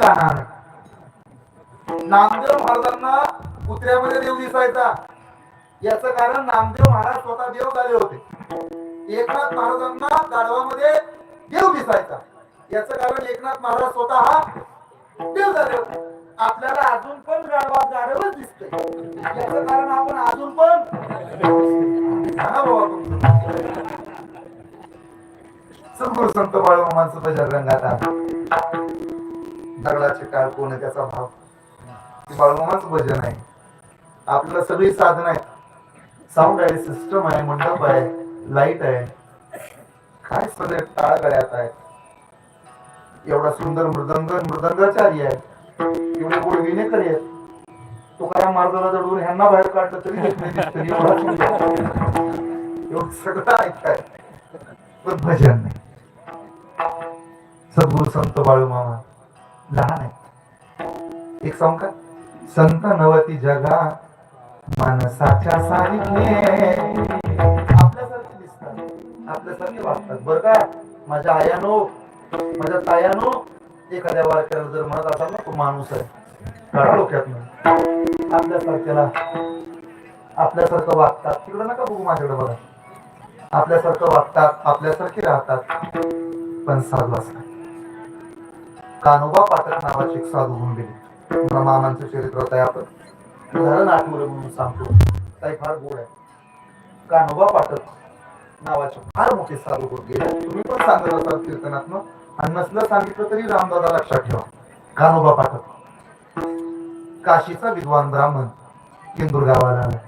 काना नामदेव महाराजांना कुत्र्यामध्ये देव दिसायचा. याचं कारण नामदेव महाराज स्वतः देव झाले होते. एकनाथ महाराजांना गाढवामध्ये देव दिसायचा. याच कारण एकनाथ महाराज स्वतः देव झाले होते. आपल्याला अजून पण गाढवा गाढवच दिसते याच कारण आपण अजून पण सद्गुरु संत बाळूमामांचं भजन रंगात दगडाचे काळ कोण आहे त्याचा भाव? ते भजन आहे. आपल्याला सगळी साधन आहेत. साऊंड आहे सिस्टम आहे मंडप आहे लाइट आहे. काय सगळे टाळ गळ्यात आहे एवढा सुंदर मृदंग मृदंगाचारी आहे. एवढे गोड विनेकरी आहेत. काय मार्गाला दडवून ह्यांना बाहेर काढलं तरी येत एवढा एवढं सगळं ऐकताय पण भजन नाही. सद्गुरु संत बाळूमामा. लहान आहे. एक सांग का? संत नवती जगा माणसाच्या सानिध्य आपल्यासारखे दिसतात. आपल्यासारखे वागतात. बरं का? माझ्या आयानो माझ्या तायानो एखाद्या वारकऱ्याला जर म्हणत असाल ना तो माणूस आहे. काढा डोक्यात आपल्यासारख्याला. आपल्यासारखं वागतात. तिकडं नका बघू माझ्याकडे बघा. आपल्यासारखं वागतात आपल्यासारखे राहतात. पण साधू असतात. कानोबा पात्र नावाचे एक साधू होऊन गेले. मला मामांचं चरित्र आहे आपण उदाहरण आठवलं म्हणून सांगतो. ताई फार गोड आहे. कानोबा पाठक नावाचे फार मोठे साधू होत गेले. तुम्ही पण सांगत असाल कीर्तनातनं आणि नसलं सांगितलं तरी रामदादा लक्षात ठेवा. कानोबा पाठक काशीचा विद्वान ब्राह्मण इंदूर गावाला आला.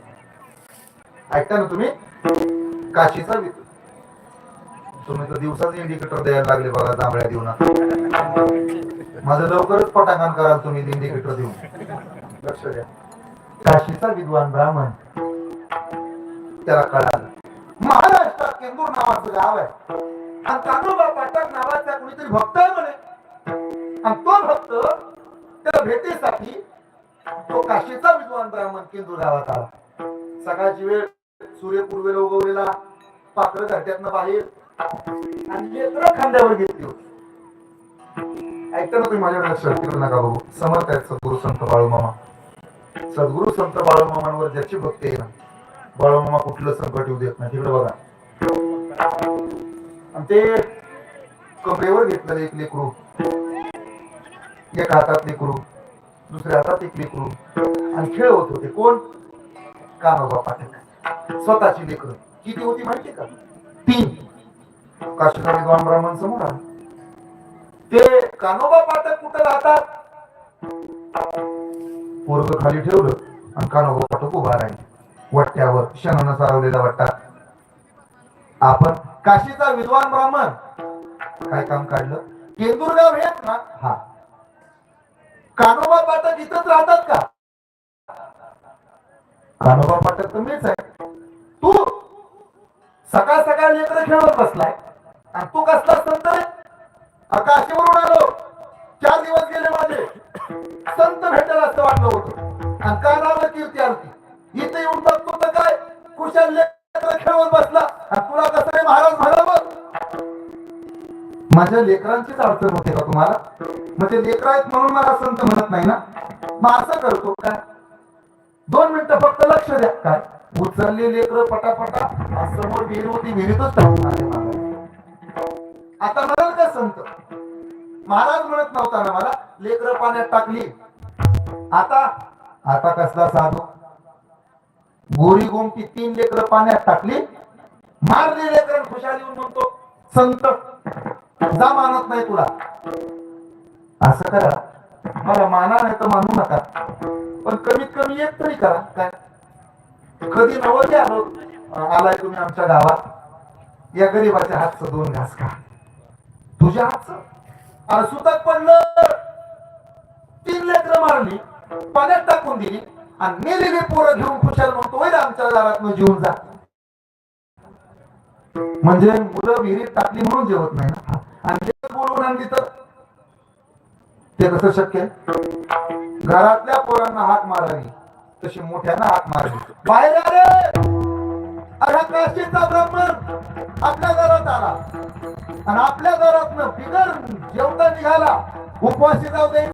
ऐकता ना तुम्ही? काशीचा विद तुम्ही तर दिवसाच इंडिकेटर द्यायला लागले बघा जांभळ्या देऊन. माझं लवकरच पटांगण कराल तुम्ही इंडिकेटर देऊन. लक्ष द्या. काशीचा विद्वान ब्राह्मण. त्याला कळालं. महाराष्ट्रात केंदूर नावाचं गाव आहे. आणि कानोबा पाटक नावाचा कुणीतरी भक्त आहे म्हणे. आणि तो भक्त त्या भेटीसाठी तो काशीचा विद्वान ब्राह्मण केंदूर गावात आला. सकाळची वेळ सूर्य पूर्वेला उगवलेला. पाखरं घरट्यातनं बाहेर. आणि खांद्यावर घेतली होती ऐकता ना तुम्ही माझ्याकडे लक्षात ठेवू नका बघू. समर्थ आहेत सद्गुरु संत बाळूमामा. सद्गुरु संत बाळूमामांवर ज्याची भक्ती आहे ना बाळूमामा कुठलं संकट येऊ देत नाही. तिकडे बघा. आणि ते कमरेवर घेतलेलं एक लेकरू. एक हातात लेकरू दुसऱ्या हातात एक लेकरू. आणि खेळ होत होते. कोण? कानोबा पाटील. स्वतःची लेकरं. किती होती माहिती का? तीन काशीचा विद्वान ब्राह्मण समोर ते कानोबा पाठक कुठं राहतात पोरग खाली ठेवलं आणि कानोबा पाठक उभा राहील. वट्ट्यावर शनानं सारवलेला वट्टा. आपण काशीचा विद्वान ब्राह्मण. काय काम काढलं? केंदुरगाव हेच ना? हा. कानोबा पाठक इथंच राहतात का? कानोबा पाठक तर मीच आहे. तू सकाळ सकाळ लेकर खेळत बसलाय. आणि तू कसला संत रे? आकाशीवरून आलो. चार दिवस गेले माझे. संत भेटेल असं वाटलं होतं. आणि काय नाव कीर्ती आरती इथे येऊन बघतो तर काय? कुशल खेळवत बसला. तुला कसं रे महाराज म्हणावं माझ्या लेकरांचीच अडचण होते का तुम्हाला? म्हणजे लेकर आहेत म्हणून मला संत म्हणत नाही ना? मग असं करतो काय दोन मिनिटं फक्त लक्ष द्या. काय? उचलले लेकर पटापटा. समोर विहीर होती विहिरीतच टाकून आले आता म्हणाल का संत. महाराज म्हणत नव्हता ना मला लेकर पाण्यात टाकली. आता आता कसला साधू? गोरी गोमटी तीन लेकर पाण्यात टाकली मारली लेकर खुशाली येऊन म्हणतो संत जा मानत नाही तुला. असं करा. मला माना नाही तर मानू नका. पण कमीत कमी एक तरी करा. काय? कधी नवरी आलो आलाय तुम्ही आमच्या गावात. या गरीबाचे हातचं दोन घास का तुझ्या हातचं. आणि सुतक पडलं. तीन लेकर मारली पाण्यात टाकून दिली आणि नेलेली पोरं घेऊन खुशाल म्हणतो "वैर आमच्या दारात जेवून जा. म्हणजे मुलं विहिरीत टाकली म्हणून जेवत नाही ना. आणि ते बोलवून आणली तर? ते कसं शक्य आहे? घरातल्या पोरांना हात मारावी. तशी मोठ्यांना हात मारावी. बाहेर आले. काशीचा ब्राह्मण आपल्या घरात आला. आणि आपल्या घरात बिगर जेवता निघाला. उपवासी जाऊ दे.